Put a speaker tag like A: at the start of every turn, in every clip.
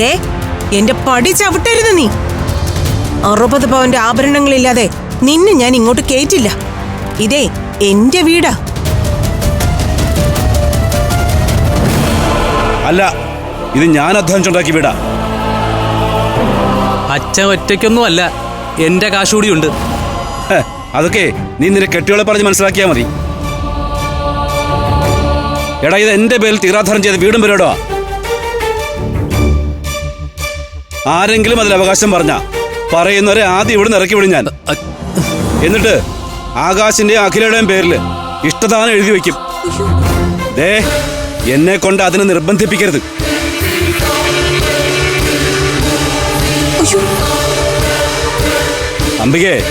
A: ദേ എന്റെ പടി ചവിട്ടരുത് നീ. അറുപത് പവന്റെ ആഭരണങ്ങളില്ലാതെ നിന്നെ ഞാൻ ഇങ്ങോട്ട് കേറ്റില്ല. ഇതേ എന്റെ വീടാ.
B: അല്ല ഇത് ഞാൻ അധ്വാനിച്ചുണ്ടാക്കി വീടാ.
C: അച്ഛൻ ഒറ്റയ്ക്കൊന്നും അല്ല എന്റെ കാശുകൂടിയുണ്ട്.
B: ഉണ്ട് അതൊക്കെ നീ നിന്റെ കെട്ടിയോളെ പറഞ്ഞ് മനസ്സിലാക്കിയാ മതി. എടാ ഇത് എന്റെ പേരിൽ തീരാധാരം ചെയ്ത് വീടും പരിപാടിയാ. ആരെങ്കിലും അതിൽ അവകാശം പറഞ്ഞ? പറയുന്നവരെ ആദ്യം ഇവിടെ ഇറക്കി വിടും ഞാൻ. എന്നിട്ട് ആകാശിന്റെ അഖിലയുടെയും പേരിൽ ഇഷ്ടദാനം എഴുതി വെക്കും ദേ എന്നെ കൊണ്ട് അതിനെ നിർബന്ധിപ്പിക്കരുത്. അംബികേ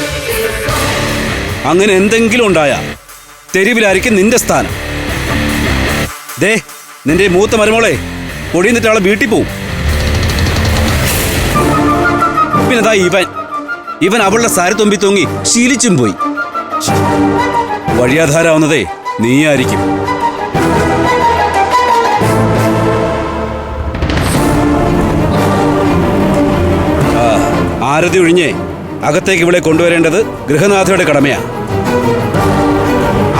B: അങ്ങനെ എന്തെങ്കിലും ഉണ്ടായ തെരുവിലായിരിക്കും നിന്റെ സ്ഥാനം. ദേ നിന്റെ മൂത്ത മരുമോളെ പൊടിയുന്നിട്ട് അവളെ വീട്ടിൽ പോവും. പിന്നെ ഇവൻ. ഇവൻ അവളുടെ സാരി തുമ്പി തൂങ്ങി ശീലിച്ചും പോയി. വഴിയാധാരാവുന്നതേ നീയായിരിക്കും. ആരതി ഒഴിഞ്ഞേ അകത്തേക്ക് ഇവിടെ കൊണ്ടുവരേണ്ടത് ഗൃഹനാഥയുടെ കടമയാ.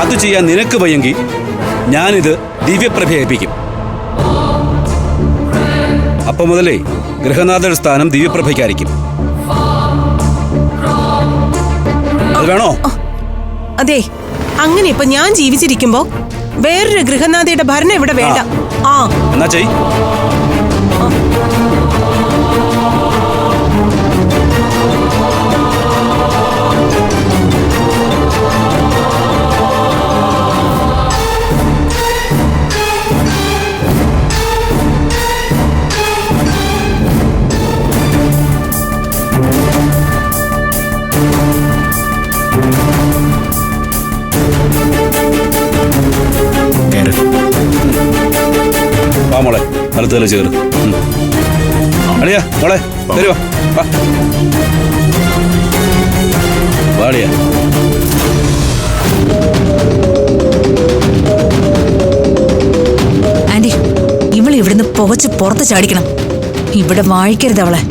B: അത് ചെയ്യാൻ നിനക്ക് വയ്യെങ്കിൽ ഞാനിത് ദിവ്യപ്രഭ ഏൽപ്പിക്കും. അപ്പം മുതലേ ഗൃഹനാഥയുടെ സ്ഥാനം ദിവ്യപ്രഭയ്ക്കായിരിക്കും. വേണോ?
A: അതെ. അങ്ങനെ ഇപ്പൊ ഞാൻ ജീവിച്ചിരിക്കുമ്പോ വേറൊരു ഗൃഹനാഥയുടെ ഭരണം ഇവിടെ വേണ്ട. ആ.
B: എന്നാ ചെയ്. മോളെ അടുത്തതിൽ ചേർ അളിയാ മോളെ തരുവാ വാ. വാളിയാ
D: ആന്റി ഇവളെ ഇവിടുന്ന് പുകച്ച് പുറത്ത് ചാടിക്കണം. ഇവിടെ വാഴിക്കരുത് അവളെ.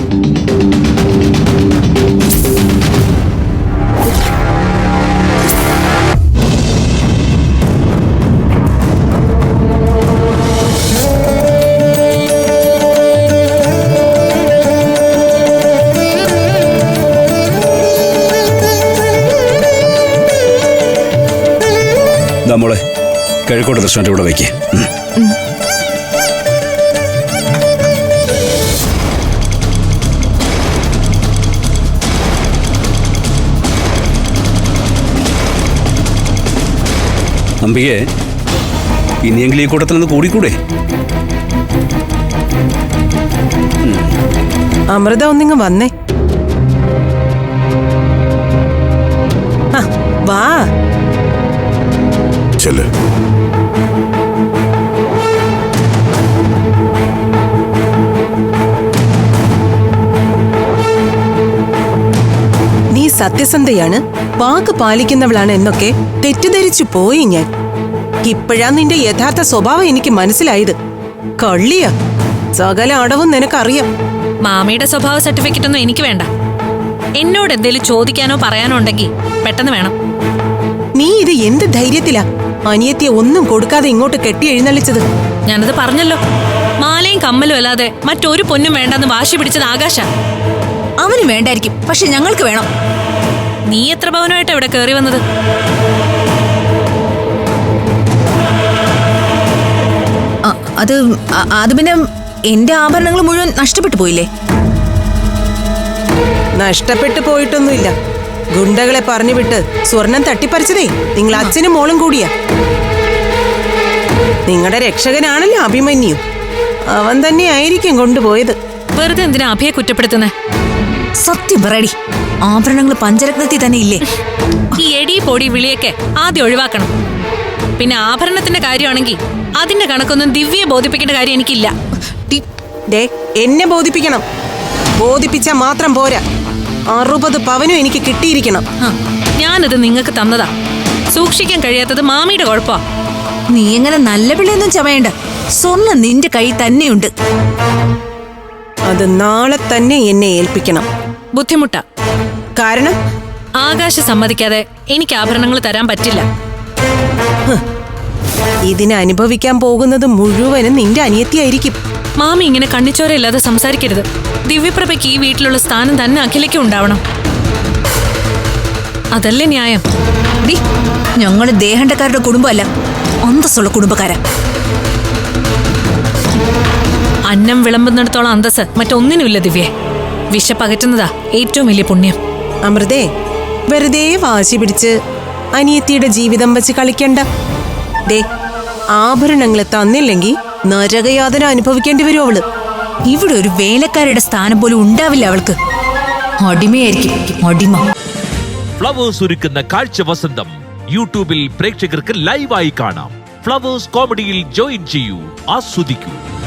B: മോളെ കിഴക്കോട്ട് റെസ്റ്റോറന്റ് ഇവിടെ വയ്ക്കേ അമ്പികെ ഇനിയെങ്കിലും ഈ കൂട്ടത്തിൽ നിന്ന് കൂടിക്കൂടെ?
A: അമൃത ഒന്നിങ്ങ് വന്നേ. വാ.
E: ചെല്ല്
A: നീ സത്യസന്ധയാണ് വാക്ക് പാലിക്കുന്നവളാണ് എന്നൊക്കെ തെറ്റിദ്ധരിച്ചു പോയി ഞാൻ. ഇപ്പോഴാ നിന്റെ യഥാർത്ഥ സ്വഭാവം എനിക്ക് മനസ്സിലായത്. കള്ളിയാ സകല അടവും നിനക്കറിയാം.
F: മാമിയുടെ സ്വഭാവ സർട്ടിഫിക്കറ്റ് ഒന്നും എനിക്ക് വേണ്ട. എന്നോട് എന്തേലും ചോദിക്കാനോ പറയാനോ ഉണ്ടെങ്കിൽ പെട്ടെന്ന് വേണം.
A: നീ ഇത് എന്ത് ധൈര്യത്തിലാ? അനിയത്തിയെ ഒന്നും കൊടുക്കാതെ ഇങ്ങോട്ട് കെട്ടി എഴുന്നള്ളിച്ചത്.
F: ഞാനത് പറഞ്ഞല്ലോ. മാലയും കമ്മലും അല്ലാതെ മറ്റൊരു പൊന്നും വേണ്ടെന്ന് വാശി പിടിച്ചത് ആകാശ.
D: അവന് വേണ്ടായിരിക്കും. പക്ഷെ ഞങ്ങൾക്ക് വേണം.
F: നീ എത്ര ഭവനമായിട്ട് ഇവിടെ കയറി വന്നത്?
D: അത് അത് പിന്നെ എന്റെ ആഭരണങ്ങൾ മുഴുവൻ നഷ്ടപ്പെട്ടു പോയില്ലേ?
A: നഷ്ടപ്പെട്ടു പോയിട്ടൊന്നുമില്ല. ഗുണ്ടകളെ പറഞ്ഞു വിട്ട് സ്വർണം തട്ടിപ്പറിച്ചതേ. നിങ്ങൾ അച്ഛനും മോളും കൂടിയാ. നിങ്ങളുടെ രക്ഷകനാണല്ലോ അഭിമന്യു. അവൻ തന്നെ ആയിരിക്കും കൊണ്ടുപോയത്.
F: വെറുതെ എന്തിനാ അഭയെ കുറ്റപ്പെടുത്തുന്നേ?
D: സത്യം പറയടി. ആഭരണങ്ങൾ പഞ്ചരത്നത്തിൽ തന്നെ ഇല്ലേ?
F: ഈ എടി പൊടി വിളിയൊക്കെ ആദ്യം ഒഴിവാക്കണം. പിന്നെ ആഭരണത്തിന്റെ കാര്യമാണെങ്കിൽ അതിന്റെ കണക്കൊന്നും ദിവ്യയെ ബോധിപ്പിക്കേണ്ട കാര്യം എനിക്കില്ല.
A: എന്നെ ബോധിപ്പിക്കണം. ബോധിപ്പിച്ചാൽ മാത്രം പോരാ. അറുപത് പവനും എനിക്ക് കിട്ടിയിരിക്കണം.
F: ആ, ഞാനത് നിങ്ങൾക്ക് തന്നതാ. സൂക്ഷിക്കാൻ കഴിയാത്തത് മാമിയുടെ കുഴപ്പമാ
D: നീ എങ്ങനെ നല്ല പിള്ളയൊന്നും ചമയണ്ട. സ്വർണം നിന്റെ കൈ തന്നെയുണ്ട്.
A: അത് നാളെ തന്നെ എന്നെ ഏൽപ്പിക്കണം.
F: ബുദ്ധിമുട്ടാ.
A: കാരണം?
F: ആകാശ സമ്മതിക്കാതെ എനിക്ക് ആഭരണങ്ങൾ തരാൻ പറ്റില്ല.
A: ഇതിനെ അനുഭവിക്കാൻ പോകുന്നത് മുഴുവനും നിന്റെ അനിയത്തിയായിരിക്കും.
F: മാമി ഇങ്ങനെ കണ്ണിച്ചോരയില്ലാതെ സംസാരിക്കരുത്. ദിവ്യപ്രഭയ്ക്ക് ഈ വീട്ടിലുള്ള സ്ഥാനം തന്നെ അഖിലയ്ക്ക് ഉണ്ടാവണം. അതല്ലേ ന്യായം?
D: ഡി ഞങ്ങൾ ദേഹണ്ടക്കാരുടെ കുടുംബമല്ല അന്തസ്സുള്ള കുടുംബക്കാരാ.
F: അന്നം വിളമ്പുന്നിടത്തോളം അന്തസ് മറ്റൊന്നിനുമില്ല ദിവ്യേ. വിശപ്പകറ്റുന്നതാ ഏറ്റവും വലിയ പുണ്യം.
A: അമൃതേ വെറുതെ വാശി പിടിച്ച് അനിയത്തിയുടെ ജീവിതം വെച്ച് കളിക്കണ്ട. ദേ ആഭരണങ്ങൾ തന്നില്ലെങ്കിൽ നരകയാതന അനുഭവിക്കേണ്ടി വരും അവൾ.
D: ഇവിടെ ഒരു വേലക്കാരുടെ സ്ഥാനം പോലും ഉണ്ടാവില്ല അവൾക്ക്. അടിമയായിരിക്കും അടിമ.
E: ഫ്ലവേഴ്സ് ഒരുക്കുന്ന കാഴ്ച വസന്തം യൂട്യൂബിൽ പ്രേക്ഷകർക്ക് ലൈവായി കാണാം. ഫ്ലവേഴ്സ് കോമഡിയിൽ ജോയിൻ ചെയ്യൂ ആസ്വദിക്കൂ.